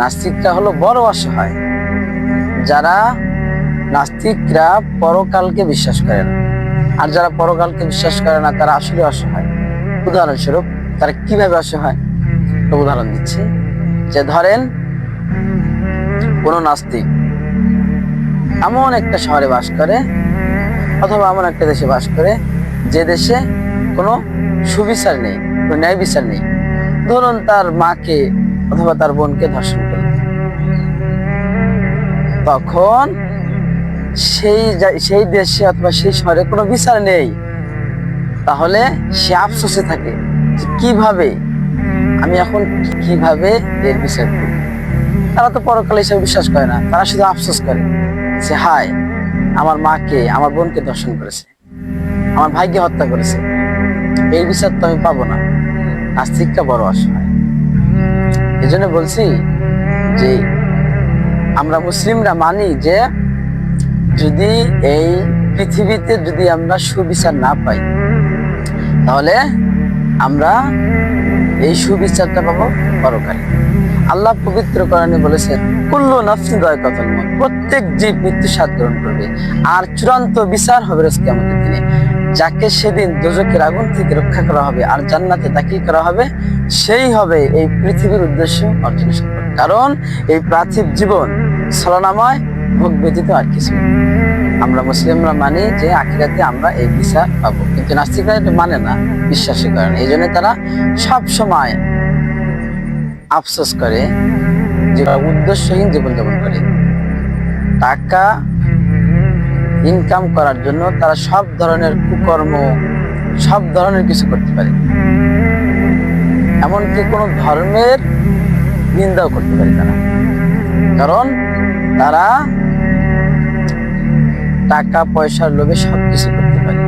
নাস্তিকরা হলো বড় অসহায়। যারা নাস্তিকরা পরকালকে বিশ্বাস করে না। আর যারা পরকালকে বিশ্বাস করে না, তারা আসলে অসহায়। উদাহরণস্বরূপ, তারা কীভাবে অসহায়? উদাহরণ দিচ্ছি যে ধরেন, কোন নাস্তিক এমন একটা শহরে বাস করে অথবা এমন একটা দেশে বাস করে যে দেশে কোনো সুবিচার নেই, কোনো ন্যায় বিচার নেই। ধরুন তার মাকে অথবা তার বোনকে ধর্ষণ তখন সেই সেই দেশে অথবা সেই শহরে কোনো বিচার নেই। তাহলে সে আফসোসে থাকে কীভাবে আমি এখন কীভাবে এর বিচার করব তারা তো পরকালে হিসেবে বিশ্বাস করে না, তারা শুধু আফসোস করে যে, হায়, আমার মাকে, আমার বোনকে দর্শন করেছে, আমার ভাইকে হত্যা করেছে। এই বিচার তো আমি পাবো না। নাস্তিকটা বড় অসহায়। এই জন্য বলছি যে আমরা মুসলিমরা মানি যে যদি এই পৃথিবীতে যদি আমরা সুবিচার না পাই, তাহলে আমরা এই সুবিচারটা পাবো পরকালে। আল্লাহ পবিত্র কোরআনে বলেছেন কুল্লু নফসি দয় কথল প্রত্যেক জীব মৃত্যু স্বাদ গ্রহণ করবে। আর চূড়ান্ত বিচার হবে রোজ কিয়ামতের দিনে। যাকে সেদিন দোজকের আগুন থেকে রক্ষা করা হবে আর জান্নাতে দাখিল করা হবে? সেই হবে এই পৃথিবীর উদ্দেশ্য অর্জনের সফল কারণ এই পার্থিব জীবন ছলনাময়, ভোগ ব্যতীত আর কিছু আমরা মুসলিমরা মানি যে আখিরাতে আমরা এই বিচার পাবো। কিন্তু নাস্তিকরা এটা মানে না বিশ্বাসই করে না এই জন্য তারা সব সময় আফসোস করে যে উদ্দেশ্যহীন জীবনযাপন করে। টাকা ইনকাম করার জন্য তারা সব ধরনের কুকর্ম, সব ধরনের কিছু করতে পারে। এমনকি কোনো ধর্মের নিন্দাও করতে পারে তারা। কারণ তারা টাকা, পয়সার লোভে সব কিছু করতে